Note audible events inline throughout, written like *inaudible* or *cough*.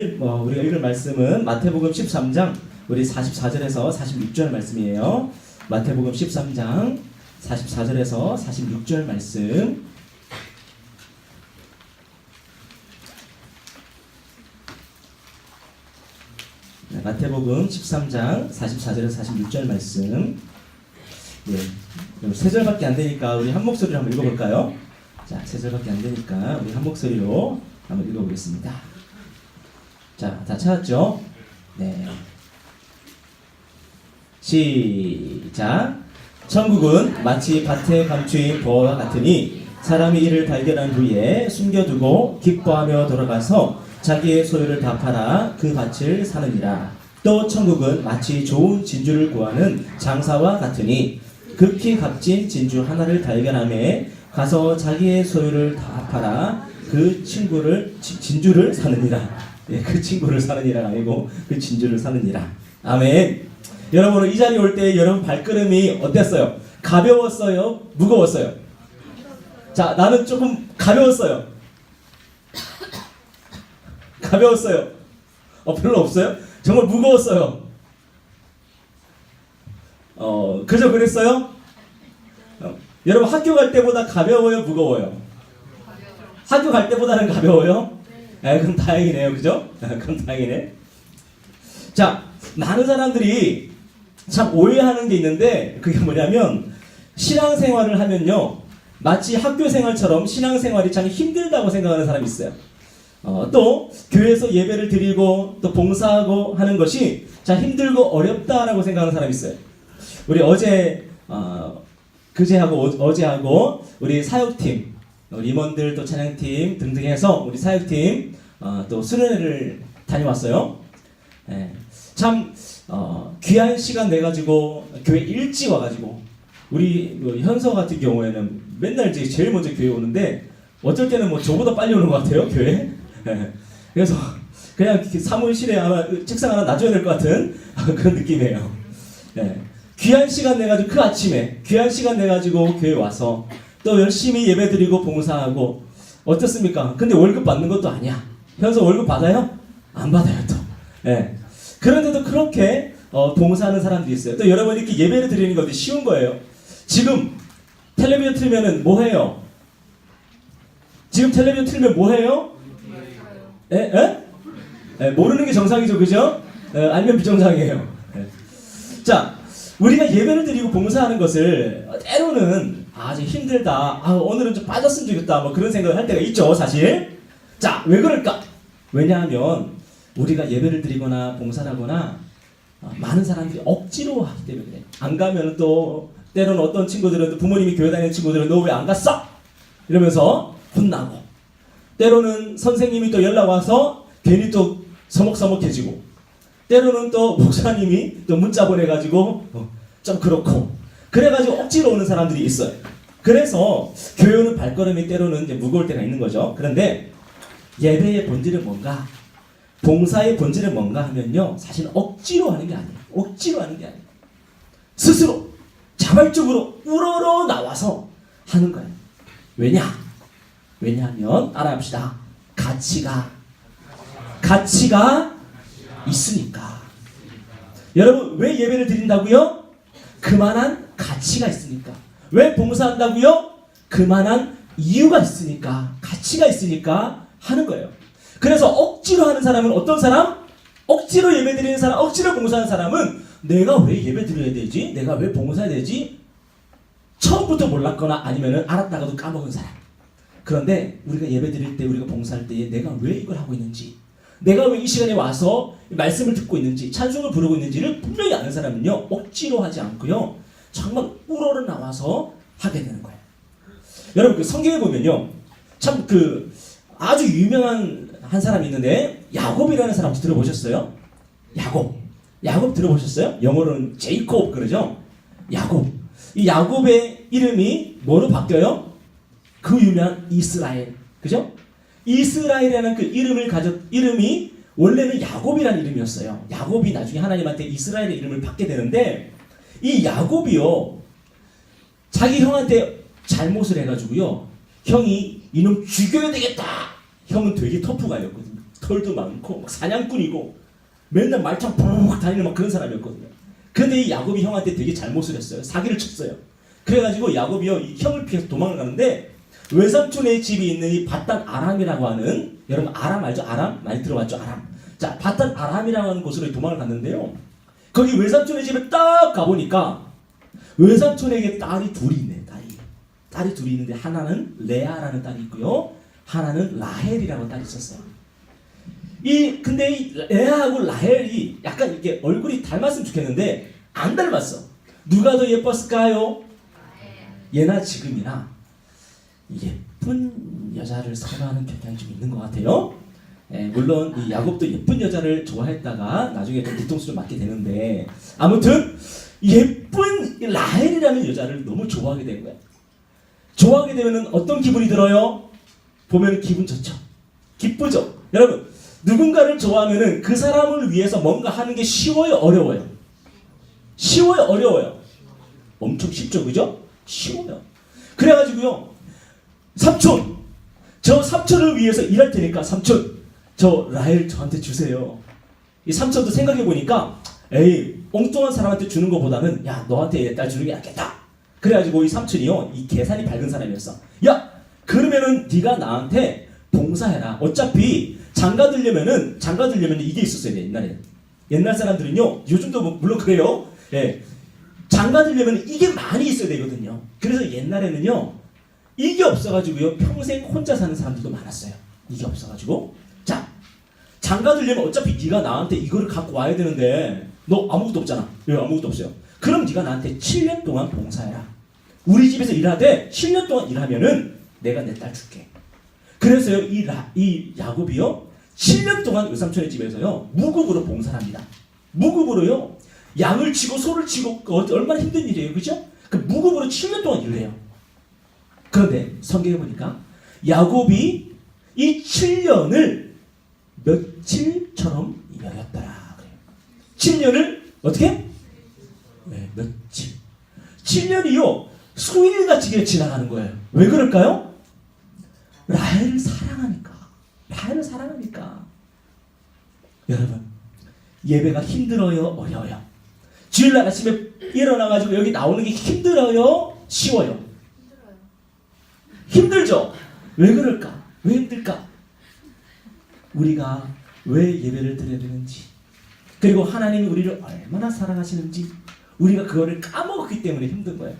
어, 우리가 읽을 말씀은 마태복음 13장 우리 44절에서 46절 말씀이에요. 마태복음 13장 44절에서 46절 말씀. 네, 마태복음 13장 44절에서 46절 말씀. 예, 세 절밖에 안 되니까 우리 한 목소리로 한번 읽어볼까요? 자, 세 절밖에 안 되니까 우리 한 목소리로 한번 읽어보겠습니다. 자, 다 찾았죠? 네. 시작. 천국은 마치 밭에 감추인 보와 같으니 사람이 이를 발견한 후에 숨겨두고 기뻐하며 돌아가서 자기의 소유를 다 팔아 그 밭을 사느니라. 또 천국은 마치 좋은 진주를 구하는 장사와 같으니 극히 값진 진주 하나를 발견함에 가서 자기의 소유를 다 팔아 그 친구를 지- 진주를 사느니라. 예, 그 친구를 사느니라 아니고 그 진주를 사느니라. 아멘. 여러분 이 자리에 올때 여러분 발걸음이 어땠어요? 가벼웠어요? 무거웠어요? 자, 나는 조금 가벼웠어요. 가벼웠어요. 어, 별로 없어요? 정말 무거웠어요. 어, 그저 그랬어요? 어, 여러분 학교 갈 때보다 가벼워요? 무거워요? 학교 갈 때보다는 가벼워요? 에, 그럼 다행이네요. 그죠? 그럼 다행이네. 자, 많은 사람들이 참 오해하는 게 있는데 그게 뭐냐면 신앙생활을 하면요. 마치 학교 생활처럼 신앙생활이 참 힘들다고 생각하는 사람이 있어요. 어, 또 교회에서 예배를 드리고 또 봉사하고 하는 것이 참 힘들고 어렵다라고 생각하는 사람이 있어요. 우리 어제 어, 그제하고 어, 어제하고 우리 사역팀 임원들 또 찬양팀 등등 해서 우리 사역팀 어, 또 수련회를 다녀왔어요. 예, 참 어, 귀한 시간 내 가지고 교회 일찍 와가지고 우리 뭐 현서 같은 경우에는 맨날 제일 먼저 교회 오는데 어쩔 때는 뭐 저보다 빨리 오는 것 같아요 교회. 예, 그래서 그냥 사무실에 아마 책상 하나 놔줘야 될 것 같은 *laughs* 그런 느낌이에요. 예, 귀한 시간 내 가지고 그 아침에 귀한 시간 내 가지고 교회 와서 또 열심히 예배 드리고 봉사하고 어떻습니까? 근데 월급 받는 것도 아니야. 현서 월급 받아요? 안 받아요 또. 예. 그런데도 그렇게 어, 봉사하는 사람들이 있어요. 또 여러분 이렇게 예배를 드리는 것도 쉬운 거예요. 지금 텔레비전 틀면은 뭐 해요? 지금 텔레비전 틀면 뭐 해요? 에? 에? 에, 모르는 게 정상이죠, 그죠? 에, 아니면 비정상이에요. 에. 자, 우리가 예배를 드리고 봉사하는 것을 때로는 아, 좀 힘들다. 아, 오늘은 좀 빠졌으면 좋겠다. 뭐 그런 생각을 할 때가 있죠, 사실. 자, 왜 그럴까? 왜냐하면 우리가 예배를 드리거나 봉사를 하거나 어, 많은 사람들이 억지로 하기 때문에 그래. 안 가면 또 때로는 어떤 친구들은 또 부모님이 교회 다니는 친구들은 너 왜 안 갔어? 이러면서 혼나고 때로는 선생님이 또 연락 와서 괜히 또 서먹서먹해지고 때로는 또 목사님이 또 문자 보내가지고 어, 좀 그렇고 그래가지고 억지로 오는 사람들이 있어요. 그래서 교회 오는 발걸음이 때로는 이제 무거울 때가 있는 거죠. 그런데 예배의 본질은 뭔가? 봉사의 본질은 뭔가 하면요. 사실 억지로 하는 게 아니에요. 억지로 하는 게 아니에요. 스스로 자발적으로 우러러 나와서 하는 거예요. 왜냐? 왜냐하면 따라합시다. 가치가 가치가 있으니까. 여러분 왜 예배를 드린다고요? 그만한 가치가 있으니까. 왜 봉사한다고요? 그만한 이유가 있으니까, 가치가 있으니까 하는 거예요. 그래서 억지로 하는 사람은 어떤 사람? 억지로 예배 드리는 사람, 억지로 봉사하는 사람은 내가 왜 예배 드려야 되지? 내가 왜 봉사해야 되지? 처음부터 몰랐거나 아니면은 알았다가도 까먹은 사람. 그런데 우리가 예배 드릴 때 우리가 봉사할 때에 내가 왜 이걸 하고 있는지 내가 왜 이 시간에 와서 말씀을 듣고 있는지 찬송을 부르고 있는지를 분명히 아는 사람은요 억지로 하지 않고요 정말 우러러 나와서 하게 되는 거예요. 여러분 그 성경에 보면요 참 그 아주 유명한 한 사람이 있는데 야곱이라는 사람 혹시 들어보셨어요? 야곱 야곱 들어보셨어요? 영어로는 제이콥 그러죠? 야곱 이 야곱의 이름이 뭐로 바뀌어요? 그 유명한 이스라엘 그죠? 이스라엘이라는 그 이름을 가졌 이름이 원래는 야곱이라는 이름이었어요. 야곱이 나중에 하나님한테 이스라엘의 이름을 받게 되는데 이 야곱이요 자기 형한테 잘못을 해가지고요 형이 이놈 죽여야 되겠다. 형은 되게 터프가였거든요. 털도 많고 막 사냥꾼이고 맨날 말창 푹 다니는 막 그런 사람이었거든요. 근데 이 야곱이 형한테 되게 잘못을 했어요. 사기를 쳤어요. 그래가지고 야곱이요 이 형을 피해서 도망을 가는데 외삼촌의 집이 있는 이 바단 아람이라고 하는 여러분 아람 알죠? 아람 많이 들어봤죠? 아람. 자 바단 아람이라고 하는 곳으로 도망을 갔는데요. 거기 외삼촌의 집에 딱 가보니까 외삼촌에게 딸이 둘이 있네. 딸이 딸이 둘이 있는데 하나는 레아라는 딸이 있고요. 하나는 라헬이라는 딸이 있었어요. 이 근데 이 레아하고 라헬이 약간 이렇게 얼굴이 닮았으면 좋겠는데 안 닮았어. 누가 더 예뻤을까요? 예나 지금이나 예쁜 여자를 선호하는 경향이 좀 있는 것 같아요. 예, 물론 이 야곱도 예쁜 여자를 좋아했다가 나중에 좀 뒤통수 좀 맞게 되는데 아무튼 예쁜 이 라헬이라는 여자를 너무 좋아하게 된 거야. 좋아하게 되면 어떤 기분이 들어요? 보면 기분 좋죠. 기쁘죠. 여러분 누군가를 좋아하면은 그 사람을 위해서 뭔가 하는 게 쉬워요, 어려워요? 쉬워요, 어려워요? 엄청 쉽죠, 그죠? 쉬워요. 그래가지고요, 삼촌, 저 삼촌을 위해서 일할 테니까 삼촌, 저 라헬 저한테 주세요. 이 삼촌도 생각해 보니까, 에이, 엉뚱한 사람한테 주는 것보다는 야 너한테 얘딸 주는 게 낫겠다. 그래가지고 이 삼촌이요, 이 계산이 밝은 사람이었어. 야, 그러면은 네가 나한테 봉사해라. 어차피 장가 들려면은 장가 들려면 이게 있었어야 돼 옛날에. 옛날 사람들은요, 요즘도 뭐 물론 그래요. 예, 장가 들려면 이게 많이 있어야 되거든요. 그래서 옛날에는요, 이게 없어가지고요, 평생 혼자 사는 사람들도 많았어요. 이게 없어가지고. 자, 장가 들려면 어차피 네가 나한테 이거를 갖고 와야 되는데, 너 아무것도 없잖아. 왜 아무것도 없어요? 그럼 네가 나한테 7년 동안 봉사해라. 우리 집에서 일하되 7년 동안 일하면은 내가 내 딸 줄게. 그래서요, 이, 라, 이 야곱이요, 7년 동안 외삼촌의 집에서요, 무급으로 봉사를 합니다. 무급으로요, 양을 치고 소를 치고 그 어- 얼마나 힘든 일이에요, 그죠? 그 무급으로 7년 동안 일을 해요. 그런데 성경에 보니까 야곱이 이 7년을 며칠처럼 여겼더라. 그래요. 7년을 어떻게? 네, 며칠. 7년이요, 수일같이 지나가는 거예요. 왜 그럴까요? 라헬을 사랑하니까. 라헬을 사랑하니까. 여러분, 예배가 힘들어요, 어려워요? 주일날 아침에 일어나가지고 여기 나오는 게 힘들어요, 쉬워요? 힘들죠? 왜 그럴까? 왜 힘들까? 우리가 왜 예배를 드려야 되는지, 그리고 하나님이 우리를 얼마나 사랑하시는지, 우리가 그거를 까먹었기 때문에 힘든 거예요.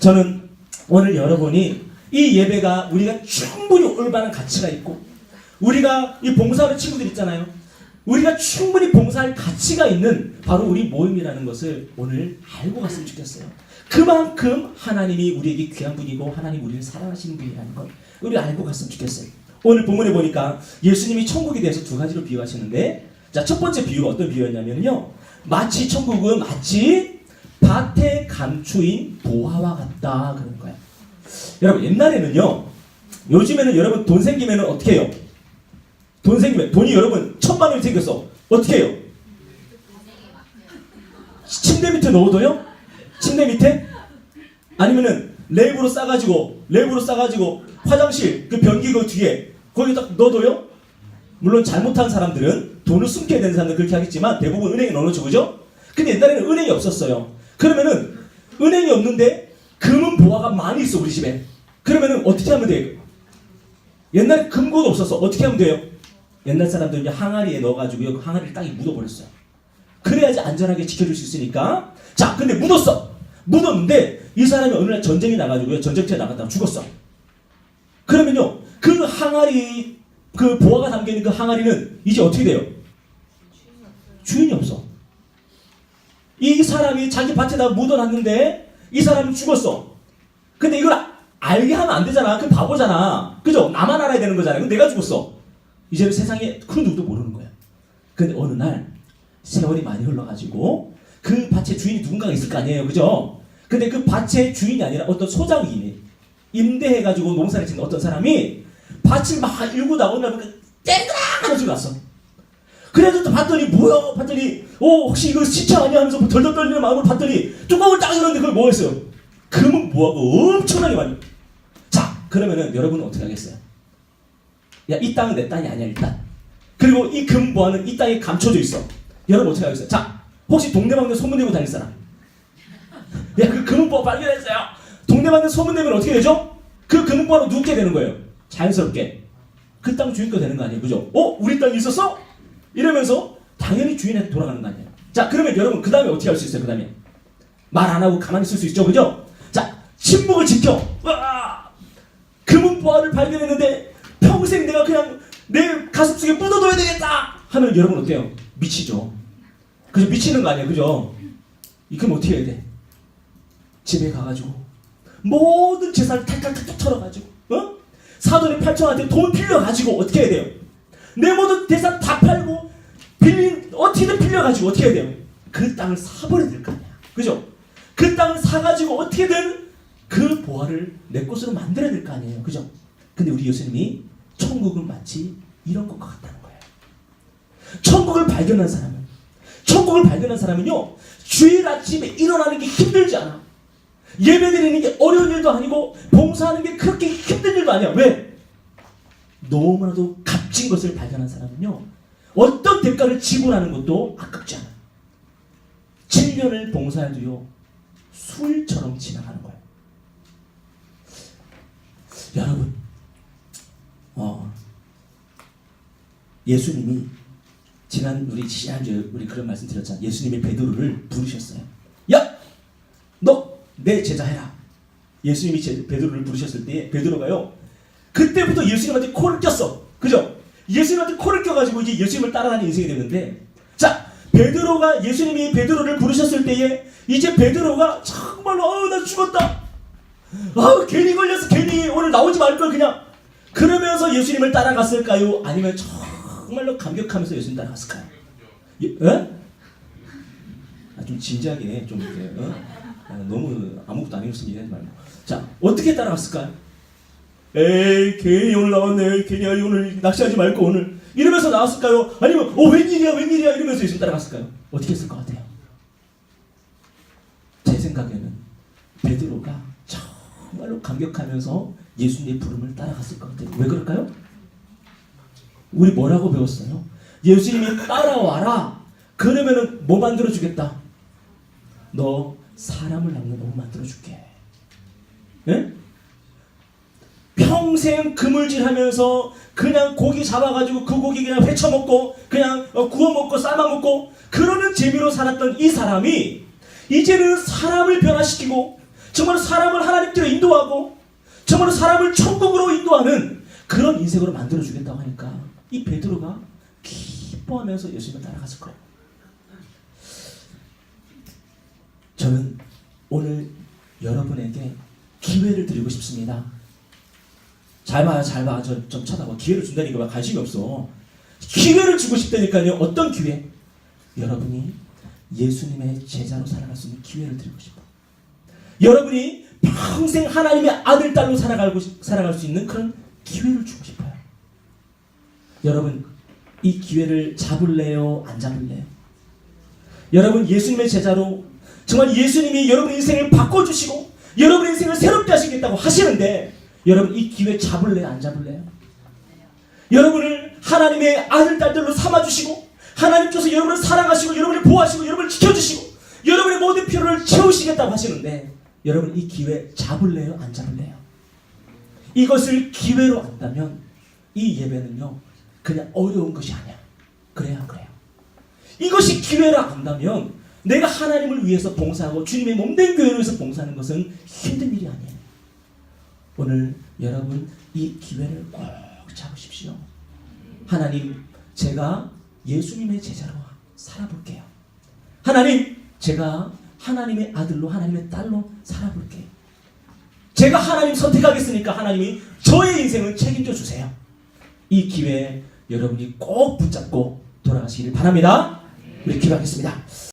저는 오늘 여러분이 이 예배가 우리가 충분히 올바른 가치가 있고, 우리가 이 봉사하는 친구들 있잖아요. 우리가 충분히 봉사할 가치가 있는 바로 우리 모임이라는 것을 오늘 알고 갔으면 좋겠어요. 그만큼 하나님이 우리에게 귀한 분이고 하나님 우리를 사랑하시는 분이라는 걸 우리 알고 갔으면 좋겠어요. 오늘 본문에 보니까 예수님이 천국에 대해서 두 가지로 비유하시는데 자, 첫 번째 비유가 어떤 비유였냐면요. 마치 천국은 마치 밭에 감추인 보화와 같다 그런 거예요. 여러분 옛날에는요. 요즘에는 여러분 돈 생기면은 어떻게 해요? 돈 생기면 돈이 여러분 천만 원이 생겼어. 어떻게 해요? 침대 밑에 넣어둬요? 침대 밑에? 아니면은 랩으로 싸가지고 랩으로 싸가지고 화장실 그 변기 그 뒤에 거기 딱 넣어둬요? 물론 잘못한 사람들은 돈을 숨겨야 되는 사람들 그렇게 하겠지만 대부분 은행에 넣어놓죠 그죠? 근데 옛날에는 은행이 없었어요 그러면은 은행이 없는데 금은 보화가 많이 있어 우리 집에 그러면은 어떻게 하면 돼요? 옛날에 금고도 없었어 어떻게 하면 돼요? 옛날 사람들은 항아리에 넣어가지고 그 항아리를 땅에 묻어버렸어요 그래야지 안전하게 지켜줄 수 있으니까 자 근데 묻었어 묻었는데 이 사람이 어느 날 전쟁이 나가지고요 전쟁터에 나갔다가 죽었어 그러면요 그 항아리 그 보화가 담겨 있는 그 항아리는 이제 어떻게 돼요? 주인이 없어. 이 사람이 자기 밭에다 묻어놨는데 이 사람이 죽었어. 근데 이걸 아- 알게 하면 안 되잖아. 그 바보잖아. 그죠? 나만 알아야 되는 거잖아. 근데 내가 죽었어. 이제는 세상에 그 누구도 모르는 거야. 근데 어느 날 세월이 많이 흘러가지고 그 밭의 주인이 누군가가 있을 거 아니에요, 그죠? 근데 그 밭의 주인이 아니라 어떤 소장이 임대해가지고 농사를 짓는 어떤 사람이 밭을 막 일고 나오면 땡그랑하는 소리 났어. 그래서 또 봤더니 뭐야? 봤더니 어 혹시 이거 시체 아니야 하면서 뭐 덜덜 떨리는 마음으로 봤더니 뚜껑을 딱 열었는데 그걸 뭐였어요? 금은 뭐하고 엄청나게 많이. 자 그러면은 여러분은 어떻게 하겠어요? 야 이 땅은 내 땅이 아니야 일단. 그리고 이 금보화는 이 땅에 감춰져 있어. 여러분 어떻게 하겠어요? 자, 혹시 동네방네 소문 내고 다닐 사람? 야, 그 금은 보화 발견했어요. 동네방네 소문 내면 어떻게 되죠? 그 금은 보화로 눕게 되는 거예요. 자연스럽게. 그 땅 주인 거 되는 거 아니에요? 그죠? 어? 우리 땅이 있었어? 이러면서 당연히 주인한테 돌아가는 거 아니에요? 자, 그러면 여러분 그 다음에 어떻게 할 수 있어요? 그 다음에 말 안 하고 가만히 있을 수 있죠, 그죠? 자, 침묵을 지켜. 와! 금은 보화를 발견했는데 평생 내가 그냥 내 가슴 속에 묻어둬야 되겠다 하면 여러분 어때요? 미치죠. 그죠? 미치는 거 아니에요, 그죠? 이 그럼 어떻게 해야 돼? 집에 가가지고 모든 재산을 탈탈탈탈 털어가지고 어? 사돈의 팔촌한테 돈 빌려가지고 어떻게 해야 돼요? 내 모든 재산 다 팔고 빌린 어떻게든 빌려가지고 어떻게 해야 돼요? 그 땅을 사버려야 될 거 아니야 그죠? 그 땅을 사가지고 어떻게든 그 보화를 내 것으로 만들어야 될 거 아니에요 그죠? 근데 우리 예수님이 천국은 마치 이런 것과 같다는 거예요 천국을 발견한 사람은 천국을 발견한 사람은요 주일 아침에 일어나는 게 힘들지 않아 예배 드리는 게 어려운 일도 아니고 봉사하는 게 그렇게 힘든 일도 아니야. 왜? 너무나도 값진 것을 발견한 사람은요. 어떤 대가를 지불하는 것도 아깝지 않아. 7년을 봉사해도요. 술처럼 지나가는 거예요. 여러분, 어, 예수님이 지난 우리 지난주에 우리 그런 말씀 드렸잖아. 예수님이 베드로를 부르셨어요. 내 제자 해라. 예수님이 제, 베드로를 부르셨을 때 베드로가요. 그때부터 예수님한테 코를 꼈어. 그죠? 예수님한테 코를 껴가지고 이제 예수님을 따라다니는 인생이 됐는데 자 베드로가 예수님이 베드로를 부르셨을 때에 이제 베드로가 정말로 아우 나 죽었다. 아우 괜히 걸렸어 괜히 오늘 나오지 말 걸 그냥 그러면서 예수님을 따라갔을까요? 아니면 정말로 감격하면서 예수님 따라갔을까요? 예? 에? 아, 좀 진지하게 좀 이렇게 어? 아, 너무 아무것도 아니었으면 이해하지 말고 자 어떻게 따라갔을까요? 에이 괜히 오늘 나왔네 괜히 오늘 낚시하지 말고 오늘 이러면서 나왔을까요? 아니면 어 웬일이야 웬일이야 이러면서 예수님 따라갔을까요? 어떻게 했을 것 같아요? 제 생각에는 베드로가 정말로 감격하면서 예수님의 부름을 따라갔을 것 같아요 왜 그럴까요? 우리 뭐라고 배웠어요? 예수님이 따라와라 그러면은 뭐 만들어 주겠다? 너 사람을 놈 만들어줄게. 예? 평생 그물질하면서 그냥 고기 잡아가지고 그 고기 그냥 회쳐 먹고 그냥 어, 구워 먹고 삶아 먹고 그러는 재미로 살았던 이 사람이 이제는 사람을 변화시키고 정말 사람을 하나님께로 인도하고 정말 사람을 천국으로 인도하는 그런 인생으로 만들어 주겠다고 하니까 이 베드로가 기뻐하면서 예수님을 따라갔을 거예요. 저는 오늘 여러분에게 기회를 드리고 싶습니다. 잘 봐요, 잘 봐. 저, 좀 쳐다봐. 기회를 준다니까 왜 관심이 없어. 기회를 주고 싶다니까요. 어떤 기회? 여러분이 예수님의 제자로 살아갈 수 있는 기회를 드리고 싶어. 여러분이 평생 하나님의 아들, 딸로 살아가고, 싶- 살아갈 수 있는 그런 기회를 주고 싶어요. 여러분, 이 기회를 잡을래요? 안 잡을래요? 여러분, 예수님의 제자로 정말 예수님이 여러분 인생을 바꿔주시고 여러분 인생을 새롭게 하시겠다고 하시는데 여러분 이 기회 잡을래요 안 잡을래요? 여러분을 하나님의 아들 딸들로 삼아주시고 하나님께서 여러분을 사랑하시고 여러분을 보호하시고 여러분을 지켜주시고 여러분의 모든 필요를 채우시겠다고 하시는데 여러분 이 기회 잡을래요 안 잡을래요? 이것을 기회로 안다면 이 예배는요 그냥 어려운 것이 아니야 그래야 안 그래요? 이것이 기회라 안다면 내가 하나님을 위해서 봉사하고 주님의 몸된 교회를 위해서 봉사하는 것은 힘든 일이 아니에요. 오늘 여러분 이 기회를 꼭 잡으십시오. 하나님, 제가 예수님의 제자로 살아볼게요. 하나님, 제가 하나님의 아들로 하나님의 딸로 살아볼게요. 제가 하나님 선택하겠으니까 하나님이 저의 인생을 책임져 주세요. 이 기회에 여러분이 꼭 붙잡고 돌아가시기를 바랍니다. 우리 기도하겠습니다.